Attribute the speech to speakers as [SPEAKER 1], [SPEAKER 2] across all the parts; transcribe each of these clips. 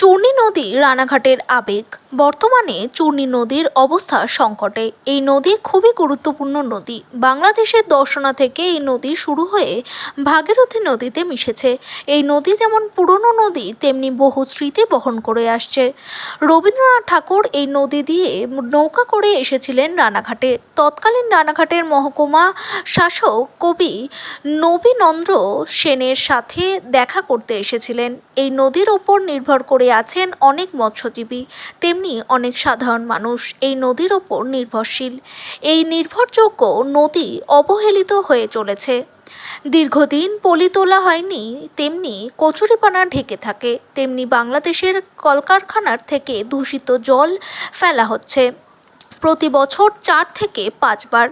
[SPEAKER 1] চূর্ণী নদী রানাঘাটের আবেগ। বর্তমানে চূর্ণী নদীর অবস্থা সংকটে। এই নদী খুবই গুরুত্বপূর্ণ নদী। বাংলাদেশের দর্শনা থেকে এই নদী শুরু হয়ে ভাগীরথী নদীতে মিশেছে। এই নদী যেমন পুরনো নদী, তেমনি বহু স্মৃতি বহন করে আসছে। রবীন্দ্রনাথ ঠাকুর এই নদী দিয়ে নৌকা করে এসেছিলেন রানাঘাটে। তৎকালীন রানাঘাটের মহকুমা শাসক কবি নবীনন্দ্র সেনের সাথে দেখা করতে এসেছিলেন। এই নদীর ওপর নির্ভর করে আছেন অনেক মৎস্যজীবী, তেমনি অনেক সাধারণ মানুষ এই নদীর ওপর নির্ভরশীল। এই নির্ভরযোগ্য নদী অবহেলিত হয়ে চলেছে। দীর্ঘদিন পলি তোলা হয়নি, তেমনি কচুরিপানা ঢেকে থাকে, তেমনি বাংলাদেশের কলকারখানার থেকে দূষিত জল ফেলা হচ্ছে। প্রতি বছর চার থেকে পাঁচবার।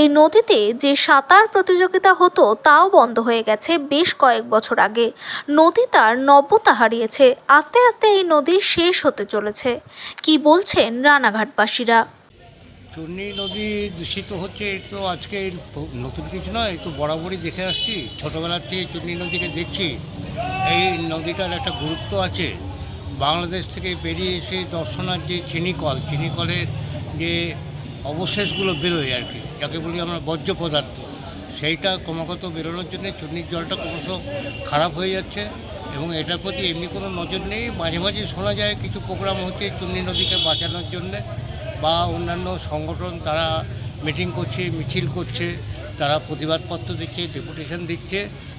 [SPEAKER 1] এই নদীতে যে সাঁতার প্রতিযোগিতা হতো, তাও বন্ধ হয়ে গেছে বেশ কয়েক বছর আগে। নদী তার নব্যতা হারিয়েছে, আস্তে আস্তে এই নদী শেষ হতে চলেছে। কি বলছেন রানাঘাটবাসীরা?
[SPEAKER 2] চূর্ণী নদী দূষিত হচ্ছে তো আজকে নতুন কিছু নয় তো বরাবরই দেখে আসছি। ছোটোবেলার থেকে চূর্ণী নদীকে দেখছি। এই নদীটার একটা গুরুত্ব আছে। বাংলাদেশ থেকে বেরিয়ে এসে দর্শনার যে চিনিকল, চিনিকলের যে অবশেষগুলো বেরোয় আর কি, যাকে বলি আমরা বর্জ্য পদার্থ, সেইটা ক্রমাগত বেরোনোর জন্য চূর্ণির জলটা ক্রমশ খারাপ হয়ে যাচ্ছে এবং এটার প্রতি এমনি কোনো নজর নেই। মাঝে মাঝে শোনা যায় কিছু প্রোগ্রাম হচ্ছে চূর্ণী নদীকে বাঁচানোর জন্যে বা অন্যান্য সংগঠন তারা মিটিং করছে, মিছিল করছে। তারা প্রতিবাদপত্র দিচ্ছে, ডেপুটেশন দিচ্ছে,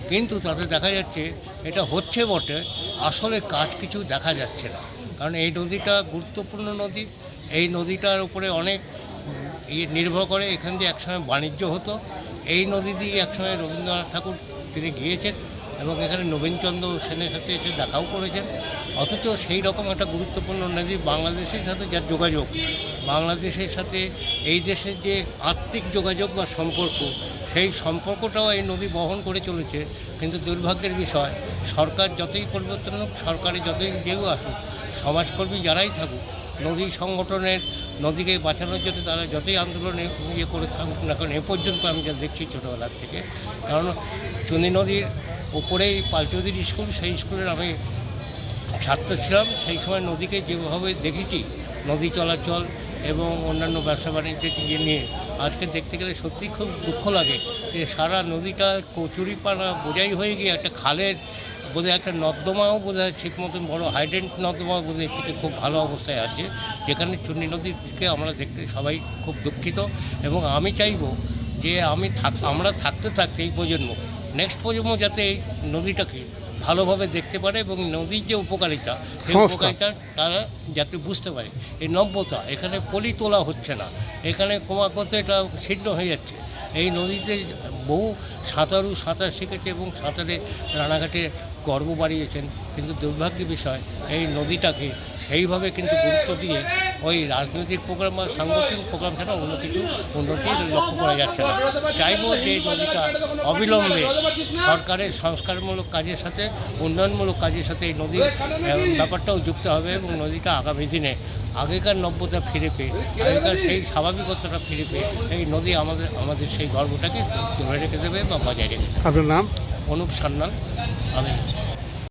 [SPEAKER 2] কিন্তু তাতে দেখা যাচ্ছে এটা হচ্ছে বটে, আসলে কাজ কিছু দেখা যাচ্ছে না। কারণ এই নদীটা গুরুত্বপূর্ণ নদী, এই নদীটার উপরে অনেক ইয়ে নির্ভর করে, এখান দিয়ে একসময় বাণিজ্য হতো। এই নদী দিয়ে একসময় রবীন্দ্রনাথ ঠাকুর তিনি গিয়েছেন এবং এখানে নবীনচন্দ্র সেনের সাথে এসে দেখাও করেছেন। অথচ সেই রকম একটা গুরুত্বপূর্ণ নদী বাংলাদেশের সাথে যার যোগাযোগ। বাংলাদেশের সাথে এই দেশের যে আর্থিক যোগাযোগ বা সম্পর্ক, সেই সম্পর্কটাও এই নদী বহন করে চলেছে। কিন্তু দুর্ভাগ্যের বিষয়, সরকার যতই পরিবর্তন হোক, সরকারে যতই কেউ আসুক, সমাজকর্মী যারাই থাকুক, নদী সংগঠনের নদীকে বাঁচানোর জন্য তারা যতই আন্দোলনে ইয়ে করে থাকুক না কারণ এ পর্যন্ত আমি যা দেখছি ছোটোবেলার থেকে। কারণ চুনি নদীর ওপরেই পালচৌধুরী স্কুল, সেই স্কুলের আমি ছাত্র ছিলাম। সেই সময় নদীকে যেভাবে দেখেছি, নদী চলাচল এবং অন্যান্য ব্যবসা বাণিজ্যকে নিয়ে, আজকে দেখতে গেলে সত্যি খুব দুঃখ লাগে যে সারা নদীটা কচুরিপানা বোঝাই হয়ে গিয়ে একটা খালের বোধহয় একটা নর্দমাও বোধহয় ঠিক মতন বড় হাইড্রেন্ট নর্দমা বোধহয় থেকে খুব ভালো অবস্থায় আছে। যেখানে চুন্নি নদীর থেকে আমরা দেখতে সবাই খুব দুঃখিত এবং আমি চাইব যে আমি থাক, আমরা থাকতে থাকতে এই প্রজন্ম নেক্সট প্রজন্ম যাতে এই নদীটাকে ভালোভাবে দেখতে পারে এবং নদীর যে উপকারিতা সেই উপকারিতা তারা যাতে বুঝতে পারে। এই নব্যতা এখানে পলি তোলা হচ্ছে না। এখানে ক্রমাগত এটা ছিন্ন হয়ে যাচ্ছে। এই নদীতে বহু সাঁতারু সাঁতার শিখেছে এবং সাঁতারে রানাঘাটে গর্ব বাড়িয়েছেন। কিন্তু দুর্ভাগ্যের বিষয় এই নদীটাকে সেইভাবে কিন্তু গুরুত্ব দিয়ে ওই রাজনৈতিক প্রোগ্রাম বা সাংগঠনিক প্রোগ্রাম ছাড়া অন্য কিছু উন্নতি লক্ষ্য করা যাচ্ছে না। চাইব যে এই নদীটা অবিলম্বে সরকারের সংস্কারমূলক কাজের সাথে উন্নয়নমূলক কাজের সাথে এই নদীর ব্যাপারটাও যুক্ত হবে এবং নদীটা আগামী দিনে আগেকার নব্যতা ফিরে পেয়ে আগেকার সেই স্বাভাবিকতাটা ফিরে পেয়ে এই নদী আমাদের আমাদের সেই গর্বটাকে ধরে রেখে দেবে বা বজায় রেখে দেবে।
[SPEAKER 3] আপনার নাম?
[SPEAKER 2] অনুপ সান্যাল। আমি